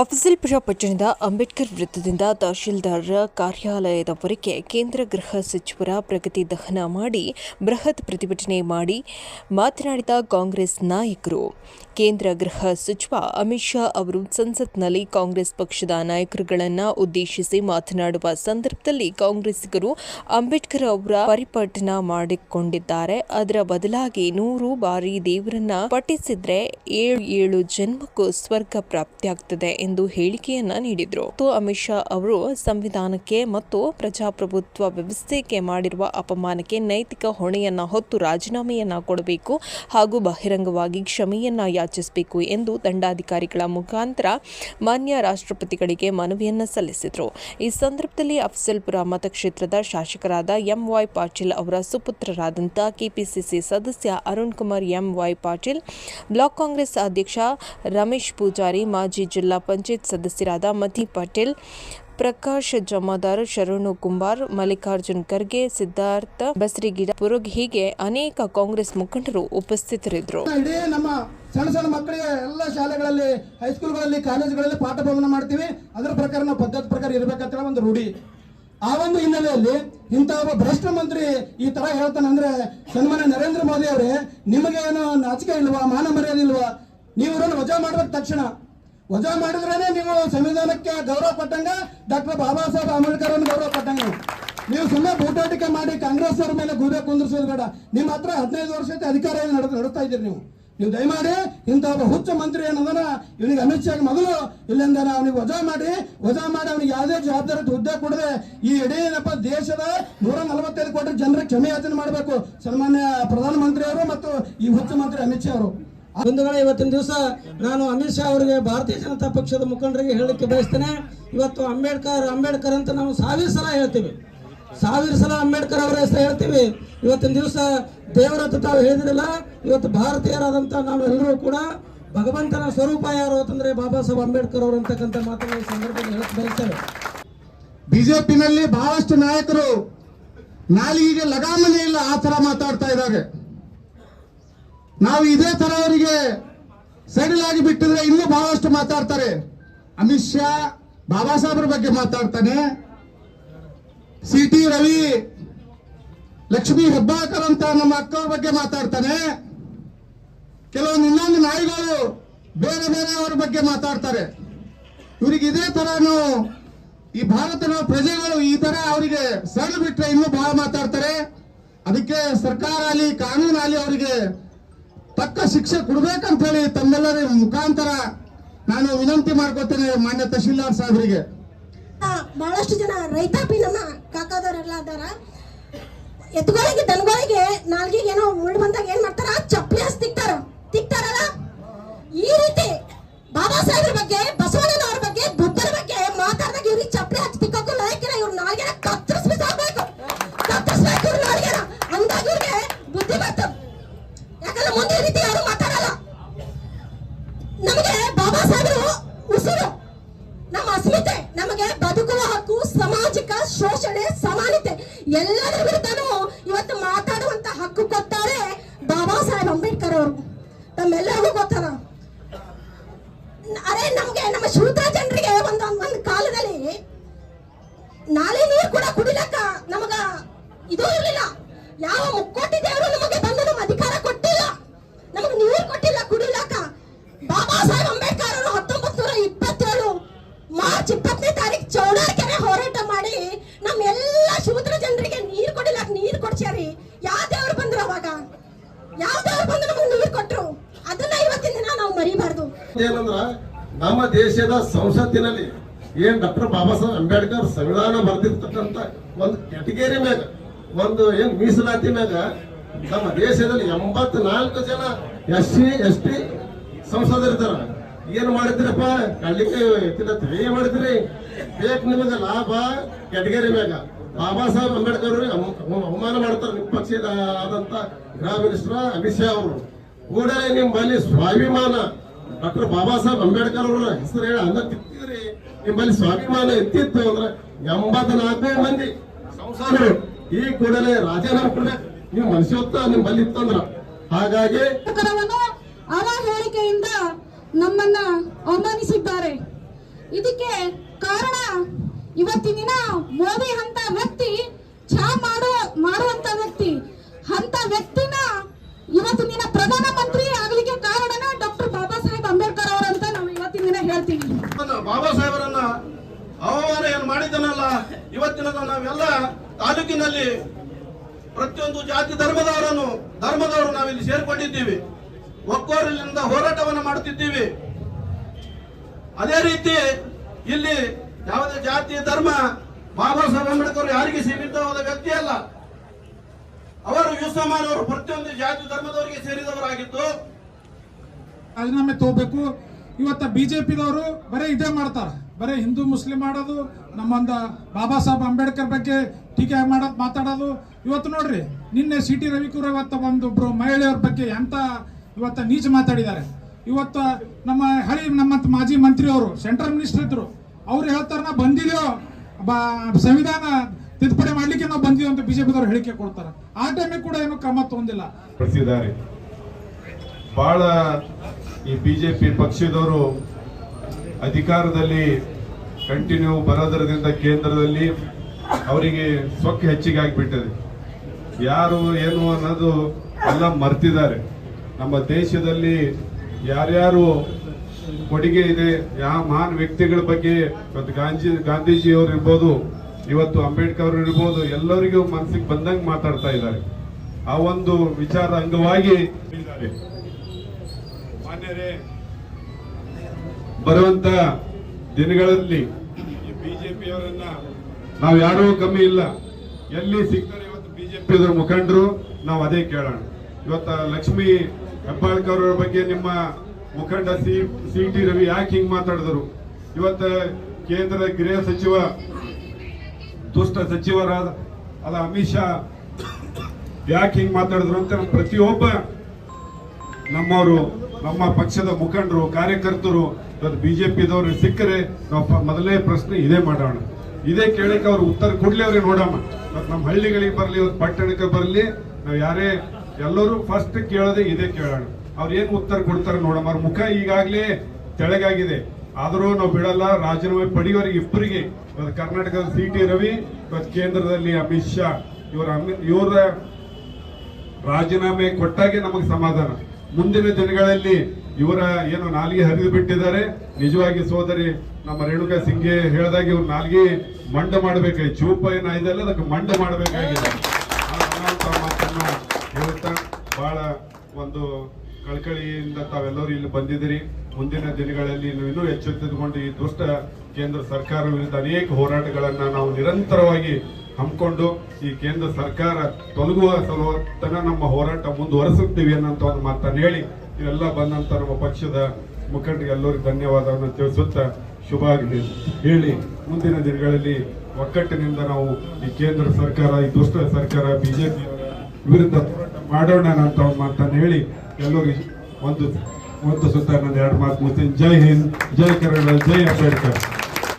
ಅಫಜಲ್ಪುರ ಪಟ್ಟಣದ ಅಂಬೇಡ್ಕರ್ ವೃತ್ತದಿಂದ ತಹಶೀಲ್ದಾರರ ಕಾರ್ಯಾಲಯದವರೆಗೆ ಕೇಂದ್ರ ಗೃಹ ಸಚಿವರ ಪ್ರಗತಿ ದಹನ ಮಾಡಿ ಬೃಹತ್ ಪ್ರತಿಭಟನೆ ಮಾಡಿ ಮಾತನಾಡಿದ ಕಾಂಗ್ರೆಸ್ ನಾಯಕರು. ಕೇಂದ್ರ ಗೃಹ ಸಚಿವ ಅಮಿತ್ ಶಾ ಅವರು ಸಂಸತ್ನಲ್ಲಿ ಕಾಂಗ್ರೆಸ್ ಪಕ್ಷದ ನಾಯಕರುಗಳನ್ನು ಉದ್ದೇಶಿಸಿ ಮಾತನಾಡುವ ಸಂದರ್ಭದಲ್ಲಿ ಕಾಂಗ್ರೆಸ್ಸಿಗರು ಅಂಬೇಡ್ಕರ್ ಅವರ ಪರಿಪಟನ ಮಾಡಿಕೊಂಡಿದ್ದಾರೆ. ಅದರ ಬದಲಾಗಿ ನೂರು ಬಾರಿ ದೇವರನ್ನ ಪಠಿಸಿದ್ರೆ ಏಳು ಏಳು ಜನ್ಮಕ್ಕೂ ಸ್ವರ್ಗ ಪ್ರಾಪ್ತಿಯಾಗ್ತದೆ ಎಂದು ಹೇಳಿಕೆಯನ್ನ ನೀಡಿದ್ರು. ಅಮಿತ್ ಶಾ ಅವರು ಸಂವಿಧಾನಕ್ಕೆ ಮತ್ತು ಪ್ರಜಾಪ್ರಭುತ್ವ ವ್ಯವಸ್ಥೆಗೆ ಮಾಡಿರುವ ಅಪಮಾನಕ್ಕೆ ನೈತಿಕ ಹೊಣೆಯನ್ನ ಹೊತ್ತು ರಾಜೀನಾಮೆಯನ್ನ ಕೊಡಬೇಕು ಹಾಗೂ ಬಹಿರಂಗವಾಗಿ ಕ್ಷಮೆಯನ್ನ ಯಾಚಿಸಬೇಕು ಎಂದು ದಂಡಾಧಿಕಾರಿಗಳ ಮುಖಾಂತರ ಮಾನ್ಯ ರಾಷ್ಟ್ರಪತಿಗಳಿಗೆ ಮನವಿಯನ್ನ ಸಲ್ಲಿಸಿದರು. ಈ ಸಂದರ್ಭದಲ್ಲಿ ಅಫ್ಸಲ್ಪುರ ಮತಕ್ಷೇತ್ರದ ಶಾಸಕರಾದ ಎಂ ವೈ ಪಾಟೀಲ್ ಅವರ ಸುಪುತ್ರರಾದಂತಹ ಕೆಪಿಸಿಸಿ ಸದಸ್ಯ Arun Kumar, M Y Patil, block Congress ಅಧ್ಯಕ್ಷ ರಮೇಶ್ ಪೂಜಾರಿ, ಮಾಜಿ ಜಿಲ್ಲಾ ಪಂಚಾಯತ್ ಸದಸ್ಯರಾದ ಮತಿ ಪಾಟೀಲ್, ಪ್ರಕಾಶ್ ಜಮಾದಾರ್, ಶರಣು ಕುಂಬಾರ್, ಮಲ್ಲಿಕಾರ್ಜುನ್ ಖರ್ಗೆ, ಸಿದ್ಧಾರ್ಥ ಬಸರಿಗಿಡ, ಪುರುಗ್ ಹೀಗೆ ಅನೇಕ ಕಾಂಗ್ರೆಸ್ ಮುಖಂಡರು ಉಪಸ್ಥಿತರಿದ್ದರು. ನಮ್ಮ ಸಣ್ಣ ಸಣ್ಣ ಮಕ್ಕಳಿಗೆ ಎಲ್ಲ ಶಾಲೆಗಳಲ್ಲಿ ಹೈಸ್ಕೂಲ್ಗಳಲ್ಲಿ ಕಾಲೇಜುಗಳಲ್ಲಿ ಪಾಠ ಭವನ ಮಾಡ್ತೀವಿ. ಅದರ ಪ್ರಕಾರ ನಾವು ಪದ್ಧತಿ ಪ್ರಕಾರ ಇರಬೇಕಂತ ಒಂದು ರೂಢಿ. ಆ ಒಂದು ಹಿನ್ನೆಲೆಯಲ್ಲಿ ಇಂಥ ಒಬ್ಬ ಭ್ರಷ್ಟ ಮಂತ್ರಿ ಈ ತರ ಹೇಳ್ತಾನೆ ಅಂದ್ರೆ, ಸನ್ಮಾನ್ಯ ನರೇಂದ್ರ ಮೋದಿ ಅವರೇ ನಿಮಗೆ ಏನು ನಾಚಿಕೆ ಇಲ್ವಾ? ಮಾನ ಮರ್ಯಾದೆ ಇಲ್ವಾ? ನೀವು ವಜಾ ಮಾಡಬೇಕು ತಕ್ಷಣ. ವಜಾ ಮಾಡಿದ್ರೇನೆ ನೀವು ಸಂವಿಧಾನಕ್ಕೆ ಗೌರವ ಪಟ್ಟಂಗ, ಡಾಕ್ಟರ್ ಬಾಬಾ ಸಾಹೇಬ್ ಅಂಬೇಡ್ಕರ್ ಗೌರವ ಪಟ್ಟಂಗ. ನೀವು ಸುಮ್ಮನೆ ಬೂಟಾಟಿಕೆ ಮಾಡಿ ಕಾಂಗ್ರೆಸ್ ಅವ್ರ ಮೇಲೆ ಗೂಬೆ ಕುಂದಿರ್ಸೋದು ಬೇಡ. ನಿಮ್ಮ ಹತ್ರ ಹದಿನೈದು ವರ್ಷದ ಅಧಿಕಾರ ನಡೆದು ನಡೆಸ್ತಾ ಇದ್ದೀರಿ ನೀವು? ನೀವು ದಯಮಾಡಿ ಇಂಥ ಒಬ್ಬ ಹುಚ್ಚ ಮಂತ್ರಿ ಏನದನ ಇವನಿಗೆ ಅಮಿತ್ ಶಾ ಮೊದಲು ಇಲ್ಲಿಂದ ಅವನಿಗೆ ವಜಾ ಮಾಡಿ ವಜಾ ಮಾಡಿ ಅವನಿಗೆ ಯಾವುದೇ ಜವಾಬ್ದಾರಿ ಹುದ್ದೆ ಕೊಡದೆ ಈ ಇಡೀ ಏನಪ್ಪ ದೇಶದ ನೂರ ನಲವತ್ತೈದು ಕೋಟಿ ಜನರಿಗೆ ಕ್ಷಮೆ ಮಾಡಬೇಕು. ಸನ್ಮಾನ್ಯ ಪ್ರಧಾನಮಂತ್ರಿ ಅವರು ಮತ್ತು ಈ ಹುಚ್ಚ ಮಂತ್ರಿ ಅಮಿತ್ ಶಾ ಅವರು. ಬಂಧುಗಳೇ ಇವತ್ತಿನ ದಿವಸ ನಾನು ಅಮಿತ್ ಶಾ ಅವರಿಗೆ ಭಾರತೀಯ ಜನತಾ ಪಕ್ಷದ ಮುಖಂಡರಿಗೆ ಹೇಳಲಿಕ್ಕೆ ಬಯಸ್ತೇನೆ. ಇವತ್ತು ಅಂಬೇಡ್ಕರ್ ಅಂಬೇಡ್ಕರ್ ಅಂತ ನಾವು ಸಾವಿರ ಸಲ ಹೇಳ್ತೀವಿ. ಸಾವಿರ ಸಲ ಅಂಬೇಡ್ಕರ್ ಅವರ ಹೆಸರು ಹೇಳ್ತೀವಿ. ಇವತ್ತಿನ ದಿವಸ ದೇವರ ಹತ್ರ ತಾವು ಹೇಳಿದಿರಲ್ಲ, ಇವತ್ತು ಭಾರತೀಯರಾದಂಥ ನಾವೆಲ್ಲರೂ ಕೂಡ ಭಗವಂತನ ಸ್ವರೂಪ ಯಾರು ಅಂತಂದ್ರೆ ಬಾಬಾ ಸಾಹೇಬ್ ಅಂಬೇಡ್ಕರ್ ಅವರು ಅಂತಕ್ಕಂಥ ಮಾತನ್ನು ಈ ಸಂದರ್ಭದಲ್ಲಿ ಹೇಳಕ್ ಬಯಸ್ತೇವೆ. ಬಿಜೆಪಿನಲ್ಲಿ ಬಹಳಷ್ಟು ನಾಯಕರು ನಾಲಿಗೆಗೆ ಲಗಾಮನೆ ಇಲ್ಲ, ಆ ಥರ ಮಾತಾಡ್ತಾ ಇದ್ದಾರೆ. ನಾವು ಇದೇ ತರ ಅವರಿಗೆ ಸೈಡಲ್ ಆಗಿ ಬಿಟ್ಟಿದ್ರೆ ಇನ್ನೂ ಬಹಳಷ್ಟು ಮಾತಾಡ್ತಾರೆ. ಅಮಿತ್ ಶಾ, ಬಾಬಾ ಸಾಹೇಬ್ರ ಬಗ್ಗೆ ಮಾತಾಡ್ತಾನೆ. ಸಿ ಟಿ ರವಿ, ಲಕ್ಷ್ಮಿ ಹೆಬ್ಬಾಳ್ಕರ್ ಅಂತ ನಮ್ಮ ಅಕ್ಕವ್ರ ಬಗ್ಗೆ ಮಾತಾಡ್ತಾನೆ. ಕೆಲವೊಂದು ಇನ್ನೊಂದು ನಾಯಿಗಳು ಬೇರೆ ಬೇರೆ ಅವರ ಬಗ್ಗೆ ಮಾತಾಡ್ತಾರೆ. ಇವರಿಗೆ ಇದೇ ತರ ಈ ಭಾರತದ ಪ್ರಜೆಗಳು ಈ ತರ ಅವರಿಗೆ ಸರಳು ಬಿಟ್ರೆ ಇನ್ನೂ ಬಹಳ ಮಾತಾಡ್ತಾರೆ. ಅದಕ್ಕೆ ಸರ್ಕಾರ ಆಗಲಿ, ಕಾನೂನು ಆಗಲಿ ಅವರಿಗೆ ತಕ್ಕ ಶಿಕ್ಷೆ ಕೊಡ್ಬೇಕಂತ ಹೇಳಿ ತಮ್ಮೆಲ್ಲರ ಮುಖಾಂತರ ನಾನು ವಿನಂತಿ ಮಾಡ್ಕೊತೇನೆ ಮಾನ್ಯ ತಹಶೀಲ್ದಾರ್ ಸಾಹೇಬರಿಗೆ. ಬಹಳಷ್ಟು ಜನ ರೈತಾಪಿ ನಮ್ಮ ಕಾಕಾದವರೆಲ್ಲ ಅದಾರ ಎತ್ತುಗಳಿಗೆ, ದನಗಳಿಗೆ, ನಾಲ್ಗಿಗೆ ಏನೋ ಮುಳ್ಳು ಬಂದಾಗ ಏನ್ ಮಾಡ್ತಾರ? ಚಪ್ಪಲಿ ಹಸ್ ತಿಕ್ತಾರ. ತಿಕ್ತಾರಲ್ಲ? ಈ ರೀತಿ ಬಾಬಾ ಸಾಹೇಬ್ರ ಬಗ್ಗೆ ಬಸವಣ್ಣನವ್ರ ಎಲ್ಲದರ ವಿರುದ್ಧನೂ ಇವತ್ತು ಮಾತಾಡುವಂತ ಹಕ್ಕು ಕೊಟ್ಟಾರೆ ಬಾಬಾ ಸಾಹೇಬ್ ಅಂಬೇಡ್ಕರ್ ಅವರು. ನಮ್ಮೆಲ್ಲರಿಗೂ ಗೊತ್ತದ ಅರೆ, ನಮ್ಗೆ ನಮ್ಮ ಶೂದ್ರ ಜನರಿಗೆ ಒಂದು ಕಾಲದಲ್ಲಿ ನಾಳೆ ನೀರು ಕೂಡ ಕುಡಿಲಕ್ಕ ನಮಗ ಇದು ಇರಲಿಲ್ಲ. ಯಾವ ಮುಕ್ಕೋಟಿ ದೇವರು ನಮಗೆ ಬಂದು ನಮ್ಮ ಅಧಿಕಾರ ಕೊಟ್ಟಿಲ್ಲ. ನಮಗ್ ನೀರು ಕೊಟ್ಟಿಲ್ಲ, ಕುಡಿಲಕ್ಕ. ಬಾಬಾ ಸಾಹೇಬ್ ಅಂಬೇಡ್ಕರ್ ಅವರು ಹತ್ತೊಂಬತ್ತು ನೂರ ಇಪ್ಪತ್ತೇಳು ಮಾರ್ಚ್ ಇಪ್ಪತ್ತನೇ ತಾರೀಕು ಚೌಡಾರ್ಕೆರೆ ಹೋರಾಟ ಮಾಡಿ ನಮ್ಮ ಜನರಿಗೆ ನೀರು ಕೊಡಿಲ್ಲ ನೀರು ಕೊಡ್ಸ್ಯಾರಿ. ಯಾವ ದೇವ್ರು ಬಂದ್ರು ಅವಾಗ? ಯಾವ ದೇವ್ರು ಬಂದು ನಮಗೆ ನೀರು ಕೊಟ್ರು? ಅದನ್ನ ಇವತ್ತಿನ ದಿನ ನಾವು ಮರಿಬಾರ್ದು. ಏನಂದ್ರ, ನಮ್ಮ ದೇಶದ ಸಂಸತ್ತಿನಲ್ಲಿ ಏನ್ ಡಾಕ್ಟರ್ ಬಾಬಾ ಸಾಹೇಬ್ ಅಂಬೇಡ್ಕರ್ ಸಂವಿಧಾನ ಬರೆದಿರ್ತಕ್ಕಂಥ ಒಂದು ಕೆಟಗರಿ ಮ್ಯಾಗ, ಒಂದು ಏನ್ ಮೀಸಲಾತಿ ಮ್ಯಾಗ ನಮ್ಮ ದೇಶದಲ್ಲಿ ಎಂಬತ್ನಾಲ್ಕು ಜನ ಎಸ್ ಸಿ ಎಸ್ ಟಿ ಸಂಸದರಿದ್ದಾರ ಏನ್ ಮಾಡಿದ್ರಪ್ಪ? ಕಳ್ಳಿಕೆ ಎತ್ತಿಲತ್ತಿ ಏನ್ ಮಾಡಿದ್ರಿ. ಬೇಕು ನಿಮಗೆ ಲಾಭ ಕೆಟಗರಿ ಮ್ಯಾಗ. ಬಾಬಾ ಸಾಹೇಬ್ ಅಂಬೇಡ್ಕರ್ ಅವಮಾನ ಮಾಡ್ತಾರೆ ನಿಮ್ಮ ಪಕ್ಷದ ಆದಂತ ಗೃಹ ಮಿನಿಸ್ಟರ್ ಅಮಿತ್ ಶಾ ಅವರು. ಕೂಡಲೇ ನಿಮ್ಮಲ್ಲಿ ಸ್ವಾಭಿಮಾನ. ಡಾಕ್ಟರ್ ಬಾಬಾ ಸಾಹೇಬ್ ಅಂಬೇಡ್ಕರ್ ಅವರ ಹೆಸರು ಹೇಳಿ ಅನ್ನ ತಿತ್ತಿದ್ರಿ ನಿಮ್ಮಲ್ಲಿ ಸ್ವಾಭಿಮಾನ ಎತ್ತಿತ್ತು ಅಂದ್ರೆ ಎಂಬತ್ನಾಲ್ಕು ಮಂದಿ ಸಂಸಾರಗಳು ಈ ಕೂಡಲೇ ರಾಜೀನಾಮೆ ಕೂಡ ನೀವು ಮನುಷ್ಯತ್ವ ನಿಮ್ಮಲ್ಲಿ ಇತ್ತಂದ್ರ. ಹಾಗಾಗಿ ಅವರ ಹೇಳಿಕೆಯಿಂದ ನಮ್ಮನ್ನ ಅವಮಾನಿಸಿದ್ದಾರೆ. ಇದಕ್ಕೆ ಕಾರಣ ಇವತ್ತಿನ ಮೋದಿ ಅಂತ ವ್ಯಕ್ತಿ ಚಾ ಮಾಡೋ, ಮಾಡುವಂತ ವ್ಯಕ್ತಿ. ಅಂತ ವ್ಯಕ್ತಿನ ಇವತ್ತು ದಿನ ಪ್ರಧಾನ ಮಂತ್ರಿ ಆಗ್ಲಿಕ್ಕೆ ಕಾರಣನ ಡಾಕ್ಟರ್ ಬಾಬಾ ಸಾಹೇಬ್ ಅಂಬೇಡ್ಕರ್ ಅವರಂತ ನಾವು ಇವತ್ತಿನ ದಿನ ಹೇಳ್ತೀವಿ. ಬಾಬಾ ಸಾಹೇಬರನ್ನ ಅವಮಾನ ಏನು ಮಾಡಿದನಲ್ಲ ಇವತ್ತಿನ ನಾವೆಲ್ಲ ತಾಲೂಕಿನಲ್ಲಿ ಪ್ರತಿಯೊಂದು ಜಾತಿ ಧರ್ಮದವರನ್ನು, ಧರ್ಮದವರು ನಾವಿಲ್ಲಿ ಸೇರ್ಕೊಂಡಿದ್ದೀವಿ. ಒಕ್ಕೋರಲಿಂದ ಹೋರಾಟವನ್ನು ಮಾಡುತ್ತಿದ್ದೀವಿ. ಅದೇ ರೀತಿ ಇಲ್ಲಿ ಯಾವುದೇ ಜಾತಿ, ಧರ್ಮ ಬಾಬಾ ಸಾಹೇಬ್ ಅಂಬೇಡ್ಕರ್ ಯಾರಿಗೆ ಸೀಮಿತವಾದ ವ್ಯಕ್ತಿ ಅಲ್ಲ. ಅವರು ಯುಸಮಾನ್ ಅವರು ಪ್ರತಿಯೊಂದು ಜಾತಿ ಧರ್ಮದವರಿಗೆ ಸೇರಿದವರಾಗಿದ್ದು. ರಾಜೀನಾಮೆ ತಗೋಬೇಕು. ಇವತ್ತ ಬಿಜೆಪಿದವರು ಬರೀ ಇದೇ ಮಾಡ್ತಾರೆ. ಬರೀ ಹಿಂದೂ ಮುಸ್ಲಿಂ ಮಾಡೋದು, ನಮ್ಮೊಂದ ಬಾಬಾ ಸಾಹೇಬ್ ಅಂಬೇಡ್ಕರ್ ಬಗ್ಗೆ ಟೀಕೆ ಮಾಡೋದು ಮಾತಾಡೋದು. ಇವತ್ತು ನೋಡ್ರಿ, ನಿನ್ನೆ ಸಿ ಟಿ ರವಿಕುರ್ ಇವತ್ತು ಒಂದೊಬ್ರು ಮಹಿಳೆಯವ್ರ ಬಗ್ಗೆ ಎಂತ ಇವತ್ತ ನೀಚ ಮಾತಾಡಿದ್ದಾರೆ. ಇವತ್ತು ನಮ್ಮ ಹರಿ ನಮ್ಮ ಮಾಜಿ ಮಂತ್ರಿ ಅವರು ಸೆಂಟ್ರಲ್ ಮಿನಿಸ್ಟರ್ ಇದ್ರು. ಅವ್ರು ಹೇಳ್ತಾರ ನಾ ಬಂದಿದೆಯೋ ಸಂವಿಧಾನ ತಿದ್ದುಪಡಿ ಮಾಡ್ಲಿಕ್ಕೆ ನಾವು ಬಂದಿವಿ ಅಂತ ಬಿಜೆಪಿದವರು ಹೇಳಿಕೆ ಕೊಡ್ತಾರೆ. ಆ ಟೈಮಿಗೆ ಕೂಡ ಏನು ಕ್ರಮ ತಗೊಂಡಿಲ್ಲ. ಪ್ರತಿದಾರಿ. ಬಹಳ ಈ ಬಿಜೆಪಿ ಪಕ್ಷದವರು ಅಧಿಕಾರದಲ್ಲಿ ಕಂಟಿನ್ಯೂ ಬರೋದ್ರದಿಂದ ಕೇಂದ್ರದಲ್ಲಿ ಅವರಿಗೆ ಸೊಕ್ಕ ಹೆಚ್ಚಿಗೆ ಆಗಿಬಿಟ್ಟಿದೆ. ಯಾರು ಏನು ಅನ್ನೋದು ಎಲ್ಲ ಮರ್ತಿದ್ದಾರೆ. ನಮ್ಮ ದೇಶದಲ್ಲಿ ಯಾರ್ಯಾರು ಕೊಡುಗೆ ಇದೆ. ಯಾವ ಮಹಾನ್ ವ್ಯಕ್ತಿಗಳ ಬಗ್ಗೆ ಇವತ್ತು ಗಾಂಧಿ, ಗಾಂಧೀಜಿಯವರು ಇರ್ಬೋದು, ಇವತ್ತು ಅಂಬೇಡ್ಕರ್ ಅವರು ಇರ್ಬೋದು, ಎಲ್ಲರಿಗೂ ಮನಸ್ಸಿಗೆ ಬಂದಂಗೆ ಮಾತಾಡ್ತಾ ಇದ್ದಾರೆ. ಆ ಒಂದು ವಿಚಾರ ಅಂಗವಾಗಿ. ಮಾನ್ಯರೇ, ಬರುವಂತ ದಿನಗಳಲ್ಲಿ ಬಿಜೆಪಿಯವರನ್ನ ನಾವು ಯಾರೂ ಕಮ್ಮಿ ಇಲ್ಲ. ಎಲ್ಲಿ ಸಿಗ್ತಾರೆ ಇವತ್ತು ಬಿಜೆಪಿ ಮುಖಂಡರು, ನಾವು ಅದೇ ಕೇಳೋಣ. ಇವತ್ತು ಲಕ್ಷ್ಮಿ ಹೆಬ್ಬಾಳ್ಕರ್ ಅವರ ಬಗ್ಗೆ ನಿಮ್ಮ ಮುಖಂಡ ಸಿ ಸಿ ಟಿ ರವಿ ಯಾಕೆ ಹಿಂಗ್ ಮಾತಾಡಿದ್ರು? ಇವತ್ತ ಕೇಂದ್ರದ ಗೃಹ ಸಚಿವ, ದುಷ್ಟ ಸಚಿವರಾದ ಅಲ್ಲ ಅಮಿತ್ ಶಾ ಯಾಕೆ ಹಿಂಗ್ ಮಾತಾಡಿದ್ರು ಅಂತ ಪ್ರತಿಯೊಬ್ಬ ನಮ್ಮವರು, ನಮ್ಮ ಪಕ್ಷದ ಮುಖಂಡರು, ಕಾರ್ಯಕರ್ತರು, ಇವತ್ತು ಬಿಜೆಪಿದವರು ಸಿಕ್ಕರೆ ನಾವು ಮೊದಲನೇ ಪ್ರಶ್ನೆ ಇದೇ ಮಾಡೋಣ. ಇದೇ ಕೇಳಕ್ಕೆ ಅವ್ರು ಉತ್ತರ ಕೊಡ್ಲಿ ಅವ್ರಿಗೆ ನೋಡಮ್ಮ. ಇವತ್ತು ನಮ್ಮ ಹಳ್ಳಿಗಳಿಗೆ ಬರಲಿ, ಇವತ್ತು ಪಟ್ಟಣಕ್ಕೆ ಬರಲಿ, ನಾವು ಯಾರೇ ಎಲ್ಲರೂ ಫಸ್ಟ್ ಕೇಳೋದೇ ಇದೇ ಕೇಳೋಣ. ಅವ್ರು ಏನ್ ಉತ್ತರ ಕೊಡ್ತಾರೆ ನೋಡಮ್ಮ. ಅವ್ರ ಮುಖ ಈಗಾಗಲೇ ತೆಳಗಾಗಿದೆ. ಆದರೂ ನಾವು ಬಿಡಲ್ಲ. ರಾಜೀನಾಮೆ ಪಡೆಯೋರಿಗೆ ಇಬ್ಬರಿಗೆ. ಇವತ್ತು ಕರ್ನಾಟಕದ ಸಿ ಟಿ ರವಿ, ಇವತ್ತು ಕೇಂದ್ರದಲ್ಲಿ ಅಮಿತ್ ಶಾ. ಇವರ ಇವರ ರಾಜೀನಾಮೆ ಕೊಟ್ಟಾಗೆ ನಮಗೆ ಸಮಾಧಾನ. ಮುಂದಿನ ದಿನಗಳಲ್ಲಿ ಇವರ ಏನು ನಾಲಿಗೆ ಹರಿದು ಬಿಟ್ಟಿದ್ದಾರೆ. ನಿಜವಾಗಿ ಸೋದರಿ, ನಮ್ಮ ರೇಣುಕಾ ಸಿಂಗೆ ಹೇಳಿದಾಗ ಇವ್ರು ನಾಲ್ಗೆ ಮಂಡ ಮಾಡಬೇಕಾಗಿ, ಚೂಪ ಏನ ಇದೆಲ್ಲ ಅದಕ್ಕೆ ಮಂಡ ಮಾಡಬೇಕಾಗಿದೆ. ಹೇಳ್ತಾ ಬಹಳ ಒಂದು ಕಳಕಳಿಯಿಂದ ತಾವೆಲ್ಲರೂ ಇಲ್ಲಿ ಬಂದಿದ್ದೀರಿ. ಮುಂದಿನ ದಿನಗಳಲ್ಲಿ ಇನ್ನೂ ಎಚ್ಚೆತ್ತುಕೊಂಡು ಈ ದುಷ್ಟ ಕೇಂದ್ರ ಸರ್ಕಾರ ವಿರುದ್ಧ ಅನೇಕ ಹೋರಾಟಗಳನ್ನು ನಾವು ನಿರಂತರವಾಗಿ ಹಮ್ಮಿಕೊಂಡು ಈ ಕೇಂದ್ರ ಸರ್ಕಾರ ತೊಲಗುವ ಸಲುವತ್ತನ ನಮ್ಮ ಹೋರಾಟ ಮುಂದುವರೆಸುತ್ತೀವಿ ಅನ್ನೋಂಥ ಒಂದು ಮಾತನ್ನು ಹೇಳಿ, ಇವೆಲ್ಲ ಬಂದಂತ ನಮ್ಮ ಪಕ್ಷದ ಮುಖಂಡರಿಗೆ ಎಲ್ಲರಿಗೂ ಧನ್ಯವಾದವನ್ನು ತಿಳಿಸುತ್ತಾ ಶುಭ ಆಗಲಿ. ಹೇಳಿ, ಮುಂದಿನ ದಿನಗಳಲ್ಲಿ ಒಕ್ಕಟ್ಟಿನಿಂದ ನಾವು ಈ ಕೇಂದ್ರ ಸರ್ಕಾರ, ಈ ದುಷ್ಟ ಸರ್ಕಾರ ಬಿಜೆಪಿ ವಿರುದ್ಧ ಮಾಡೋಣ ಅಂತ ಒಂದು ಮಾತನ್ನು ಹೇಳಿ ಎಲ್ಲರಿಗೂ ಒಂದು ಒಂದು ಸುತ್ತ ಎರಡು ಮಾತು ಮುಗಿಸ್ತೀನಿ ಜೈ ಹಿಂದ್ ಜೈ ಕನ್ನಡ ಜೈ ಅಂಬೇಡ್ಕರ್.